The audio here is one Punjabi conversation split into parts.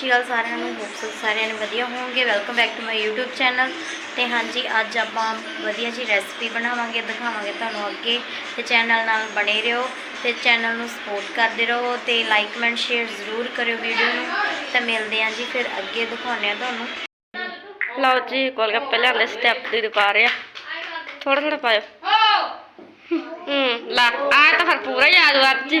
ਸਤਿ ਸ਼੍ਰੀ ਅਕਾਲ ਸਾਰਿਆਂ ਨੂੰ ਹੋਪ ਸੋ ਸਾਰਿਆਂ ਨੇ ਵਧੀਆ ਹੋਵੋਗੇ welcome back to my YouTube channel ਤੇ ਹਾਂਜੀ ਅੱਜ ਆਪਾਂ ਵਧੀਆ ਜੀ ਰੈਸਪੀ ਬਣਾਵਾਂਗੇ ਦਿਖਾਵਾਂਗੇ ਤੁਹਾਨੂੰ ਅੱਗੇ। ਤੇ ਚੈਨਲ ਨਾਲ ਬਣੇ ਰਹੋ ਤੇ ਚੈਨਲ ਨੂੰ ਸਪੋਰਟ ਕਰਦੇ ਰਹੋ ਤੇ ਲਾਈਕ ਕਮੈਂਟ ਸ਼ੇਅਰ ਜ਼ਰੂਰ ਕਰਿਓ ਵੀਡੀਓ ਨੂੰ। ਤਾਂ ਮਿਲਦੇ ਹਾਂ ਜੀ ਫਿਰ ਅੱਗੇ ਦਿਖਾਉਂਦੇ ਹਾਂ ਤੁਹਾਨੂੰ। ਲਓ ਜੀ ਗੋਲਗੱਪੇ ਲਿਆਂਦੇ ਸਟੈਪ ਦੀ ਪਾ ਰਿਹਾ ਥੋੜਾ ਥੋੜਾ ਪਾਇਓ। ਹੂੰ ਲਾ ਆ ਤਾਂ ਫਿਰ ਪੂਰਾ ਹੀ ਆ ਜੂ।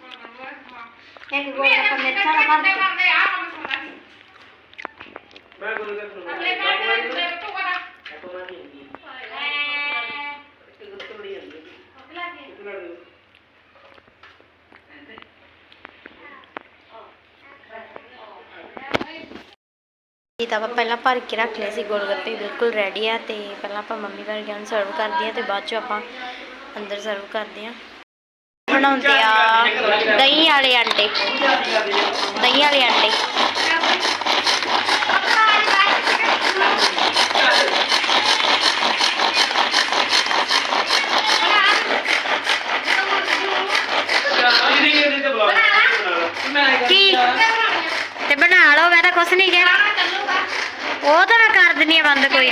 ਮਿਰਚਾਂ ਸੁਣ। ਆਪਾਂ ਮਿਰਚਾਂ ਦਾ ਭਰ ਦਿੱਤਾ ਇਹ ਤਾਂ ਆਪਾਂ ਪਹਿਲਾਂ ਭਰ ਕੇ ਰੱਖ ਲਏ ਸੀ ਗੋਲਗੱਪੇ ਬਿਲਕੁਲ ਰੈਡੀ ਆ ਤੇ ਪਹਿਲਾਂ ਆਪਾਂ ਮੰਮੀ ਵਰਗਿਆਂ ਨੂੰ ਸਰਵ ਕਰਦੇ ਆ ਤੇ ਬਾਅਦ ਚ ਆਪਾਂ ਅੰਦਰ ਸਰਵ ਕਰਦੇ ਆ। ਬਣਾਉਂਦੇ ਆ। ਦਹੀਂ ਵਾਲੇ ਅੰਡੇ ਦਹੀਂ ਵਾਲੇ ਅੰਡੇ ਕੀ? ਤੇ ਬਣਾ ਲਓ, ਮੈਂ ਤਾਂ ਕੁਛ ਨਹੀਂ ਕਿਹਾ। ਉਹ ਤਾਂ ਮੈਂ ਕਰ ਦਿੰਨੀ ਆ, ਬੰਦ ਕੋਈ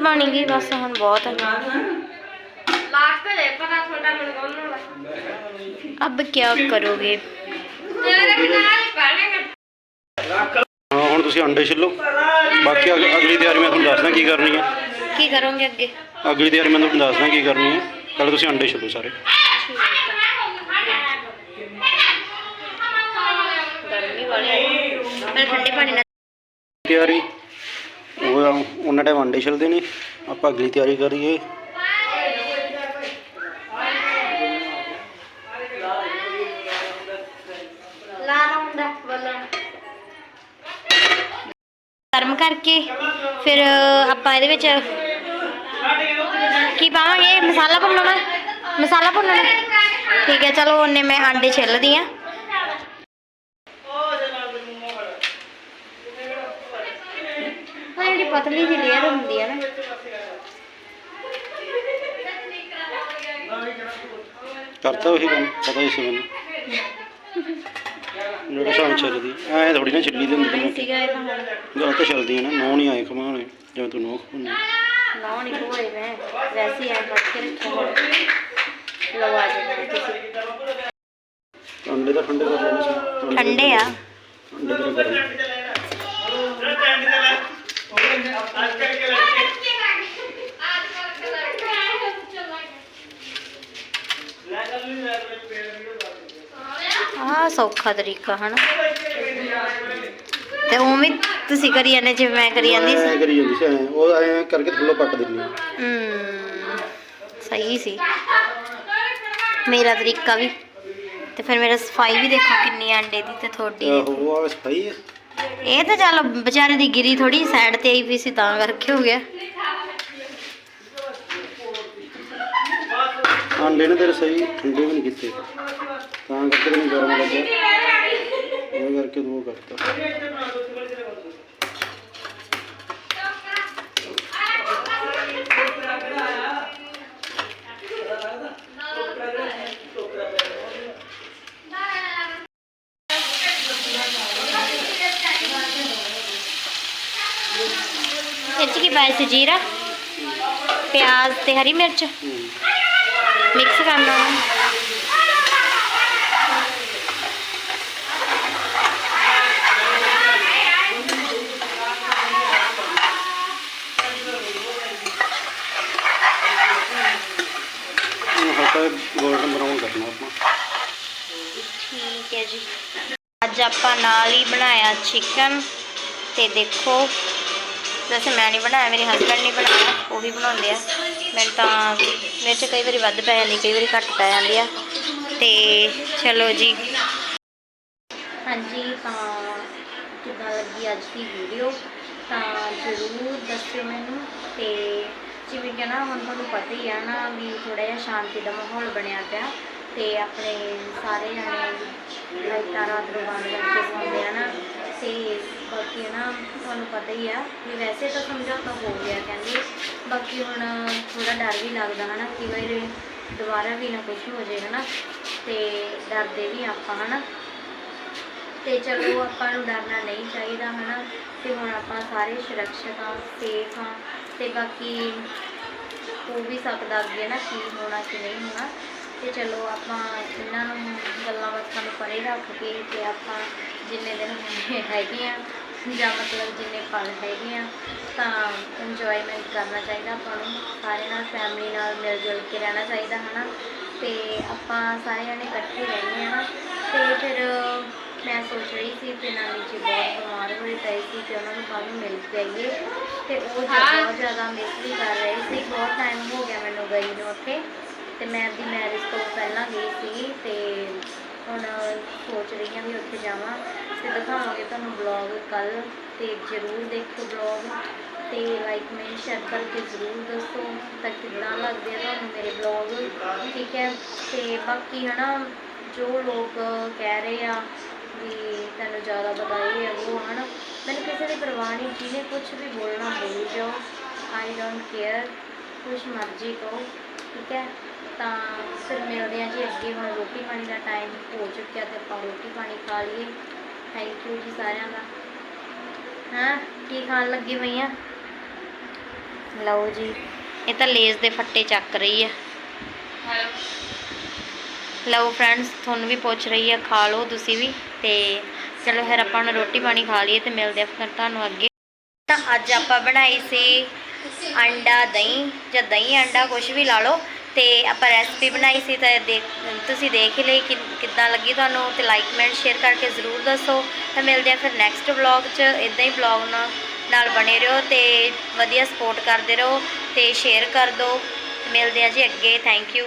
ਬਣ ਗਈ ਬਸ ਹੁਣ ਬਹੁਤ ਹੈ ਲਾਸਟ ਤੇ ਪਤਾ ਛੋਟਾ ਮੈਨੂੰ ਕੌਣ ਹੋਣਾ अब क्या करोगे ਤੇਰੇ ਬਿਨਾਂ ਹੀ ਪਾਣੇਗਾ ਹਾਂ ਹੁਣ ਤੁਸੀਂ ਅੰਡੇ ਛਿੱਲੋ ਬਾਕੀ ਅਗ- ਅਗਲੀ ਤਿਆਰੀ ਮੈਂ ਤੁਹਾਨੂੰ ਦੱਸਦਾ ਕੀ ਕਰਨੀ ਹੈ की करोगे आगे ਅਗਲੀ ਤਿਆਰੀ ਮੈਂ ਤੁਹਾਨੂੰ ਦੱਸਦਾ ਕੀ ਕਰਨੀ ਹੈ ਪਹਿਲਾਂ ਤੁਸੀਂ ਅੰਡੇ ਛਿੱਲੋ ਸਾਰੇ गर्मी वाले पहले ठंडे पानी ना ਤਿਆਰੀ ਉਹ ਆ, ਉਹਨਾਂ ਟਾਈਮ ਅੰਡੇ ਛਿਲਦੇ ਨੇ। ਆਪਾਂ ਅਗਲੀ ਤਿਆਰੀ ਕਰੀਏ। ਗਰਮ ਕਰਕੇ ਫਿਰ ਆਪਾਂ ਇਹਦੇ ਵਿੱਚ ਕੀ ਪਾਵਾਂਗੇ? ਮਸਾਲਾ ਭੁੰਨਣਾ? ਮਸਾਲਾ ਭੁੰਨਣਾ। ਠੀਕ ਹੈ, ਚਲੋ ਉਹਨੇ ਮੈਂ ਆਂਡੇ ਛਿੱਲਦੀ ਆ। ਜਿਹੜੀ ਪਤਲੀ ਜਿਹੀ ਲੇਅਰ ਹੁੰਦੀ ਹੈ ਨਾ। ਕਰਤਾ ਉਹੀ ਕੰਮ ਪਤਾ ਹੀ ਸੀ ਮੈਨੂੰ। ਜਿਹੜਾ ਸਾਨੂੰ ਛਿੱਲਦੀ ਐ ਥੋੜੀ ਨਾ ਛਿੱਲੀ ਦੇ ਹੁੰਦੀ ਨਹੀਂ ਸੀਗਾ ਇਹ ਤਾਂ ਹੁਣ। ਗੱਲ ਤਾਂ ਛਿਲਦੀਆਂ ਨਾ ਨੌ ਨਹੀਂ ਆਏ ਖਮਾਣੇ ਜਿਵੇਂ ਤੂੰ ਨੌ ਖਮਾਉਣੀ ਨਾ ਨਹੀਂ ਹੋਏ ਮੈਂ ਵੈਸੇ ਹੀ ਐ ਕੱਟ ਕੇ ਰੱਖਿਆ ਹੁਣ ਲਓ ਆ ਜਾਓ ਤੁਸੀਂ। ਅੰਡੇ ਤਾਂ ਠੰਡੇ ਕਰ ਲੈਣੇ ਸੀ। ਠੰਡੇ ਆ। ਅੰਡੇ ਤਾਂ आजकल ਆ ਸੌਖਾ ਤਰੀਕਾ ਹਨ? ਤੇ ਉਵੇਂ ਤੁਸੀਂ ਕਰੀ ਜਾਂਦੇ ਜਿਵੇਂ ਮੈਂ ਕਰੀ ਜਾਂਦੀ ਸੀ। ਕਰੀ ਜਾਂਦੀ ਸੀ ਉਹ ਐ ਕਰਕੇ ਥੱਲੋਂ ਪੱਟ ਦਿੰਦੀ ਆ। ਹਮ, ਸਹੀ ਸੀ। ਮੇਰਾ ਤਰੀਕਾ ਵੀ। ਤੇ ਫਿਰ ਮੇਰਾ ਸਫ਼ਾਈ ਵੀ ਦੇਖੋ ਕਿੰਨੀ ਆਂਡੇ ਦੀ ਤੇ ਤੁਹਾਡੀ ਆਹੋ ਆ ਸਫ਼ਾਈ ਆ। ਇਹ ਤਾਂ ਚੱਲ ਵਿਚਾਰੇ ਦੀ ਗਿਰੀ ਥੋੜੀ ਸਾਈਡ ਤੇ ਆਈ ਵੀ ਸੀ ਤਾਂ ਕਰਕੇ ਹੋ ਗਿਆ। ਆਂਡੇ ਨੇ ਤੇਰੇ ਸਹੀ ਠੰਡੇ ਵੀ ਨਹੀਂ ਕੀਤੇ। ਤਾਂ ਕਰਕੇ ਤੈਨੂੰ ਗਰਮ ਲੱਗਿਆ ਉਹ ਕਰਕੇ ਉਹ ਕਰਤਾ। ਜੀਰਾ ਪਿਆਜ਼ ਤੇ ਹਰੀ ਮਿਰਚ। ਹੂੰ। ਮਿਕਸ ਕਰਨਾ ਗੋਲਡਨ ਬਰਾਊਨ ਕਰਨਾ ਆਪਾਂ। ਠੀਕ ਹੈ ਜੀ। ਅੱਜ ਆਪਾਂ ਨਾਲ ਹੀ ਬਣਾਇਆ ਚਿਕਨ ਤੇ ਦੇਖੋ। ਵੈਸੇ ਮੈਂ ਨਹੀਂ ਬਣਾਇਆ, ਮੇਰੇ ਹਸਬੰਡ ਨਹੀਂ ਬਣਾਇਆ ਉਹ ਵੀ ਬਣਾਉਂਦੇ ਆ। ਮੈਨੂੰ ਤਾਂ, ਮੇਰੇ 'ਚ ਕਈ ਵਾਰੀ ਵੱਧ ਪੈ ਜਾਂਦੀ, ਕਈ ਵਾਰੀ ਘੱਟ ਪੈ ਜਾਂਦੀ ਆ। ਤੇ ਚਲੋ ਜੀ। ਹਾਂਜੀ, ਤਾਂ ਕਿੱਦਾਂ ਲੱਗੀ ਅੱਜ ਦੀ ਵੀਡੀਓ ਤਾਂ ਜ਼ਰੂਰ ਦੱਸਿਓ ਮੈਨੂੰ। ਤੇ ਜਿਵੇਂ ਕਿ ਨਾ, ਹੁਣ ਤੁਹਾਨੂੰ ਪਤਾ ਹੀ ਆ ਨਾ, ਵੀ ਥੋੜਾ ਜਿਹਾ ਸ਼ਾਂਤੀ ਦਾ ਮਾਹੌਲ ਬਣਿਆ ਪਿਆ। ਤੇ ਆਪਣੇ ਸਾਰੇ ਜਾਣੇ ਲਾਈਟਾਂ ਰਾਤ ਨੂੰ ਬੰਦ ਕਰਕੇ ਸੌਂਦੇ ਆ ਨਾ। ਤੇ ਬਾਕੀ ਨਾ, ਤੁਹਾਨੂੰ ਪਤਾ ਹੀ ਆ ਵੀ ਵੈਸੇ ਤਾਂ ਸਮਝੌਤਾ ਹੋ ਗਿਆ ਕਹਿੰਦੇ। ਬਾਕੀ ਹੁਣ ਥੋੜਾ ਡਰ ਵੀ ਲੱਗਦਾ ਹਨਾ, ਕਿ ਵਾਰੀ ਦੁਬਾਰਾ ਵੀ ਨਾ ਕੁਝ ਹੋ ਜਾਏ ਹਨਾ, ਤੇ ਡਰਦੇ ਵੀ ਆਪਾਂ ਹਨਾ। ਤੇ ਚਲੋ ਆਪਾਂ ਨੂੰ ਡਰਨਾ ਨਹੀਂ ਚਾਹੀਦਾ ਹਨਾ, ਤੇ ਹੁਣ ਆਪਾਂ ਸਾਰੇ ਸੁਰੱਖਿਅਤ ਹਾਂ ਸੇਫ ਹਾਂ, ਤੇ ਬਾਕੀ ਉਹ ਵੀ ਸਕਦਾ ਅੱਗੇ ਨਾ ਕੀ ਹੋਣਾ, ਕਿ ਨਹੀਂ ਹੋਣਾ। ਤੇ ਚਲੋ ਆਪਾਂ ਇਹਨਾਂ ਨੂੰ ਗੱਲਾਂ ਬਾਤਾਂ ਨੂੰ ਪਰੇ ਰੱਖ ਕੇ ਤੇ ਆਪਾਂ ਜਿੰਨੇ ਦਿਨ ਹੈਗੇ ਆ ਜਾਂ ਮਤਲਬ ਜਿੰਨੇ ਪਲ ਹੈਗੇ ਆ ਤਾਂ ਇੰਜੋਇਮੈਂਟ ਕਰਨਾ ਚਾਹੀਦਾ ਆਪਾਂ ਨੂੰ ਸਾਰੇ ਨਾਲ ਫੈਮਿਲੀ ਨਾਲ ਮਿਲ ਜੁਲ ਕੇ ਰਹਿਣਾ ਚਾਹੀਦਾ ਹਨਾ? ਤੇ ਆਪਾਂ ਸਾਰੇ ਜਣੇ ਇਕੱਠੇ ਰਹਿੰਦੇ ਆ ਤੇ ਫਿਰ ਮੈਂ ਸੋਚ ਰਹੀ ਸੀ ਕਿ ਨਾਨੀ ਜੀ ਬਹੁਤ ਬਿਮਾਰ ਹੋਏ ਪਏ ਸੀ ਤੇ ਉਹਨਾਂ ਨੂੰ ਕੱਲ੍ਹ ਮਿਲ ਕੇ ਆਈਏ। ਤੇ ਉਹ ਬਹੁਤ ਜ਼ਿਆਦਾ ਮਿਸ ਵੀ ਕਰ ਰਹੇ ਸੀ। ਬਹੁਤ ਟਾਈਮ ਹੋ ਗਿਆ ਮੈਨੂੰ ਗਈ ਨੂੰ ਉੱਥੇ। ਤੇ ਮੈਂ ਆਪਣੀ ਮੈਰਿਜ ਤੋਂ ਪਹਿਲਾਂ ਗਈ ਸੀ ਤੇ ਹੁਣ ਸੋਚ ਰਹੀ ਹਾਂ ਵੀ ਉੱਥੇ ਜਾਵਾਂ ਤੇ ਦਿਖਾਵਾਂਗੇ ਤੁਹਾਨੂੰ ਬਲੌਗ ਕੱਲ ਤੇ ਜ਼ਰੂਰ ਦੇਖੋ ਬਲੌਗ ਤੇ ਲਾਈਕ ਮੈਂ ਸ਼ੇਅਰ ਕਰਕੇ ਜ਼ਰੂਰ ਦੱਸੋ ਤਾਂ ਕਿੱਦਾਂ ਲੱਗਦੇ ਆ ਤੁਹਾਨੂੰ ਮੇਰੇ ਬਲੌਗ ਠੀਕ ਹੈ? ਤੇ ਬਾਕੀ ਹਨਾ, ਜੋ ਲੋਕ ਕਹਿ ਰਹੇ ਆ ਵੀ ਤੈਨੂੰ ਜ਼ਿਆਦਾ ਪਤਾ ਇਹ ਹੈ ਉਹ ਹਨਾ, ਮੈਨੂੰ ਕਿਸੇ ਦੀ ਪਰਵਾਹ ਨਹੀਂ, ਜਿਹਨੇ ਕੁਝ ਵੀ ਬੋਲਣਾ ਬੋਲ ਜਾਓ ਆਈ ਡੋਂਟ ਕੇਅਰ ਕੁਛ ਮਰਜ਼ੀ ਕਹੋ। ਠੀਕ ਹੈ? ਤਾਂ ਫਿਰ ਮਿਲਦੇ ਹਾਂ ਜੀ ਅੱਗੇ ਹੁਣ ਰੋਟੀ ਪਾਣੀ ਦਾ ਟਾਈਮ ਹੋ ਚੁੱਕਿਆ ਤੇ ਆਪਾਂ ਰੋਟੀ ਪਾਣੀ ਖਾ ਲਈਏ। ਥੈਂਕ ਯੂ ਜੀ ਸਾਰਿਆਂ ਦਾ। ਹਾਂ? ਕੀ ਖਾਣ ਲੱਗੀ ਪਈ ਆ? ਲਓ ਜੀ ਇਹ ਤਾਂ ਲੇਜ਼ ਦੇ ਫੱਟੇ ਚੱਕ ਰਹੀ ਆ। ਲਓ ਫਰੈਂਡਸ ਤੁਹਾਨੂੰ ਵੀ ਪੁੱਛ ਰਹੀ ਆ ਖਾ ਲਓ ਤੁਸੀਂ ਵੀ। ਤੇ ਚਲੋ ਫਿਰ ਆਪਾਂ ਹੁਣ ਰੋਟੀ ਪਾਣੀ ਖਾ ਲਈਏ ਤੇ ਮਿਲਦੇ ਆ ਫਿਰ ਤੁਹਾਨੂੰ ਅੱਗੇ। ਤਾਂ ਅੱਜ ਆਪਾਂ ਬਣਾਈ ਸੀ ਅੰਡਾ, ਦਹੀਂ, ਜਾਂ ਦਹੀਂ ਅੰਡਾ ਕੁਝ ਵੀ ਲਾ ਲਓ। ਤੇ ਆਪਾਂ ਰੈਸਪੀ ਬਣਾਈ ਸੀ ਤਾਂ ਦੇਖ ਤੁਸੀਂ ਦੇਖ ਹੀ ਲਈ ਕਿ ਕਿੱਦਾਂ ਲੱਗੀ ਤੁਹਾਨੂੰ ਤੇ ਲਾਈਕ ਕਮੈਂਟ ਸ਼ੇਅਰ ਕਰਕੇ ਜ਼ਰੂਰ ਦੱਸੋ। ਤਾਂ ਮਿਲਦੇ ਆ ਫਿਰ ਨੈਕਸਟ ਵਲੌਗ 'ਚ। ਇਦਾਂ ਹੀ ਵਲੌਗ ਨਾਲ ਬਣੇ ਰਹੋ ਤੇ ਵਧੀਆ ਸਪੋਰਟ ਕਰਦੇ ਰਹੋ ਤੇ ਸ਼ੇਅਰ ਕਰ ਦਿਓ ਮਿਲਦੇ ਆ ਜੀ ਅੱਗੇ। Thank you